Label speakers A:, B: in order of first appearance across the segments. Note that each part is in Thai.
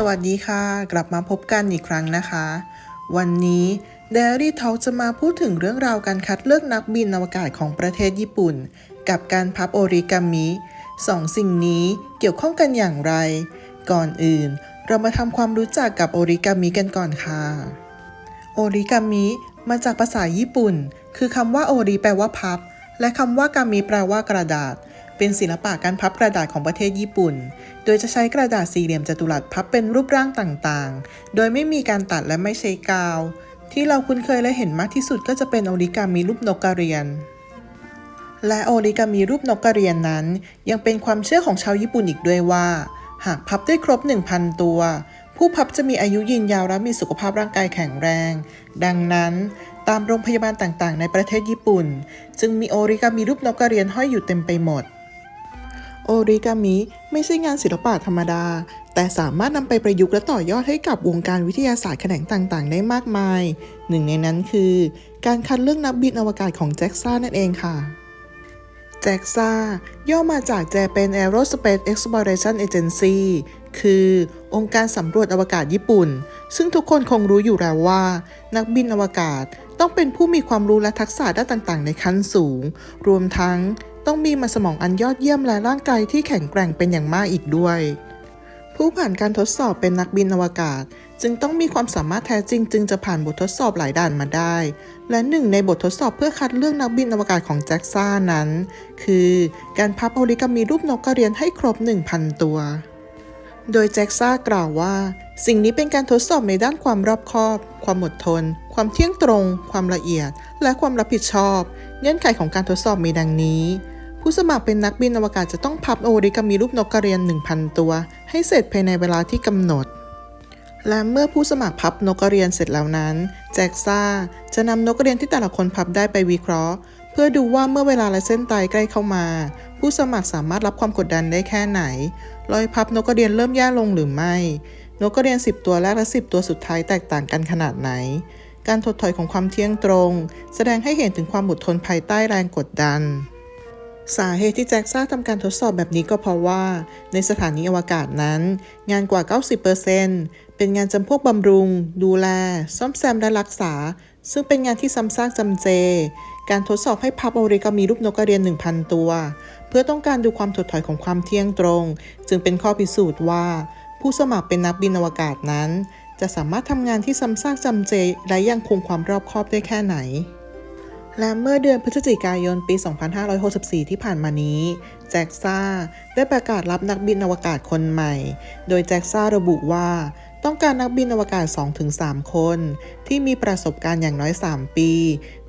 A: สวัสดีค่ะ กลับมาพบกันอีกครั้งนะคะ วันนี้ Dairy Talk จะมาพูดถึงเรื่องราวการคัดเลือกนักบินอวกาศของประเทศญี่ปุ่น กับการพับโอริกามิสองสิ่งนี้เกี่ยวข้องกันอย่างไร ก่อนอื่น เรามาทำความรู้จักกับโอริกามิกันก่อนค่ะ โอริกามิมาจากภาษาญี่ปุ่น คือคำว่าโอริแปลว่าพับ และคำว่ากามิแปลว่ากระดาษ เป็นศิลปะการพับกระดาษของประเทศญี่ปุ่น โดยจะใช้กระดาษสี่เหลี่ยมจัตุรัสพับเป็นรูปร่างต่างๆ โดยไม่มีการตัดและไม่ใช้กาว ที่เราคุ้นเคยและเห็นมากที่สุดก็จะเป็นโอริกามิรูปนกกระเรียน และโอริกามิรูปนกกระเรียนนั้น ยังเป็นความเชื่อของชาวญี่ปุ่นอีกด้วยว่า หากพับได้ครบ 1,000 ตัว ผู้พับจะมีอายุยืนยาวและมีสุขภาพร่างกายแข็งแรง ดังนั้นตามโรงพยาบาลต่างๆ ในประเทศญี่ปุ่น จึงมีโอริกามิรูปนกกระเรียนห้อยอยู่เต็มไปหมด โอริกามิไม่ใช่งานศิลปะธรรมดา แต่สามารถนำไปประยุกต์และต่อยอดให้กับวงการวิทยาศาสตร์แขนงต่างๆ ได้มากมาย หนึ่งในนั้นคือ การคัดเลือกนักบินอวกาศของแจ็กซ่านั่นเองค่ะแจ็กซ่าย่อมาจาก Japan Aerospace Exploration Agency คือองค์การสำรวจอวกาศญี่ปุ่น ซึ่งทุกคนคงรู้อยู่แล้วว่า นักบินอวกาศ ต้องเป็นผู้มีความรู้และทักษะด้านต่าง ๆ ในขั้นสูง รวมทั้งต้องมีมันสมองอันยอดเยี่ยมและร่างกายที่แข็งแกร่งเป็นอย่างมากอีกด้วย ผู้ผ่านการทดสอบเป็นนักบินอวกาศ จึงต้องมีความสามารถแท้จริง จึงจะผ่านบททดสอบหลายด่านมาได้ และหนึ่งในบททดสอบเพื่อคัดเลือกนักบินอวกาศของแจ็กซ่านั้น คือการพับโอริกามีรูปนกกระเรียนให้ครบ 1,000 ตัว โดยแจ็กซ่ากล่าวว่า สิ่งนี้เป็นการทดสอบในด้านความรอบคอบ ความอดทน ความเที่ยงตรง ความละเอียด และความรับผิดชอบ เงื่อนไขของการทดสอบมีดังนี้ ผู้สมัครเป็นนักบินอวกาศจะต้องพับโอริกามีรูปนกกระเรียน 1,000 ตัว ให้เสร็จภายในเวลาที่กำหนด และเมื่อผู้สมัครพับนกกระเรียนเสร็จแล้วนั้น แจ็กซ่าจะนำนกกระเรียนที่แต่ละคนพับได้ไปวิเคราะห์ เพื่อดูว่าเมื่อเวลาและเส้นตายใกล้เข้ามา ผู้สมัครสามารถรับความกดดันได้แค่ไหน รอยพับนกกระเรียนเริ่มแย่ลงหรือไม่ นกกระเรียน 10 ตัวแรกและ 10 ตัวสุดท้ายแตกต่างกันขนาดไหน การถดถอยของความเที่ยงตรง แสดงให้เห็นถึงความอดทนภายใต้แรงกดดัน สาเหตุที่แจ็กซ่าทำการทดสอบแบบนี้ก็เพราะว่า ในสถานีอวกาศนั้น งานกว่า 90%เป็นงานจำพวกบำรุง ดูแล ซ่อมแซมและรักษา ซึ่งเป็นงานที่ซ้ำซากจำเจ การทดสอบให้พับโอริกามีรูปนกกระเรียน 1,000 ตัว เพื่อต้องการดูความถดถอยของความเที่ยงตรง จึงเป็นข้อพิสูจน์ว่า ผู้สมัครเป็นนักบินอวกาศนั้น จะสามารถทำงานที่ซ้ำซากจำเจ และยังคงความรอบคอบได้แค่ไหน และเมื่อเดือนพฤศจิกายนปี 2564 ที่ผ่านมานี้ แจ็กซ่าได้ประกาศรับนักบินอวกาศคนใหม่ โดยแจ็กซ่าระบุว่า ต้องการนักบินอวกาศ 2-3 คน ที่มีประสบการณ์อย่างน้อย 3 ปี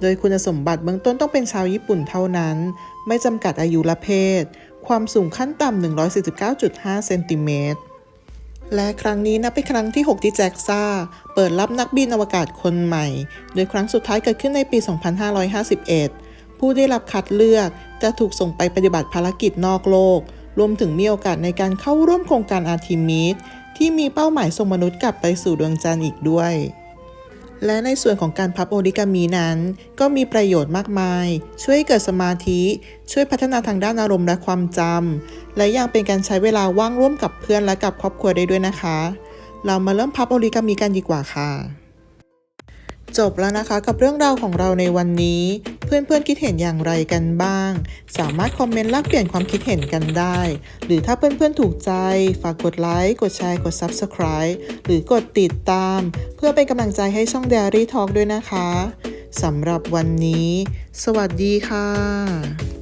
A: โดยคุณสมบัติเบื้องต้นต้องเป็นชาวญี่ปุ่นเท่านั้น ไม่จำกัดอายุและเพศ ความสูงขั้นต่ำ 149.5 เซนติเมตรและครั้งนี้นับเป็นครั้งที่ 6 ที่แจ็กซ่า เปิดรับนักบินอวกาศคนใหม่ โดยครั้งสุดท้ายเกิดขึ้นในปี 2551 ผู้ได้รับคัดเลือกจะถูกส่งไปปฏิบัติภารกิจนอกโลก รวมถึงมีโอกาสในการเข้าร่วมโครงการอาร์ทิมิส ที่มีเป้าหมายส่งมนุษย์กลับไปสู่ดวงจันทร์อีกด้วย และในส่วนของการพับโอริกามีนั้น ก็มีประโยชน์มากมาย ช่วยให้เกิดสมาธิ ช่วยพัฒนาทางด้านอารมณ์และความจำและยังเป็นการใช้เวลาว่างร่วมกับเพื่อนและกับครอบครัวได้ด้วยนะคะ เรามาเริ่มพับโอริกามีกันดีกว่าค่ะจบแล้วนะคะกับเรื่องราวของเราในวันนี้ เพื่อนๆคิดเห็นอย่างไรกันบ้าง สามารถคอมเมนต์แลกเปลี่ยนความคิดเห็นกันได้ หรือถ้าเพื่อนๆถูกใจ ฝากกดไลค์ กดแชร์ กด Subscribe หรือกดติดตาม เพื่อเป็นกำลังใจให้ช่อง Diary Talk ด้วยนะคะสำหรับวันนี้ สวัสดีค่ะ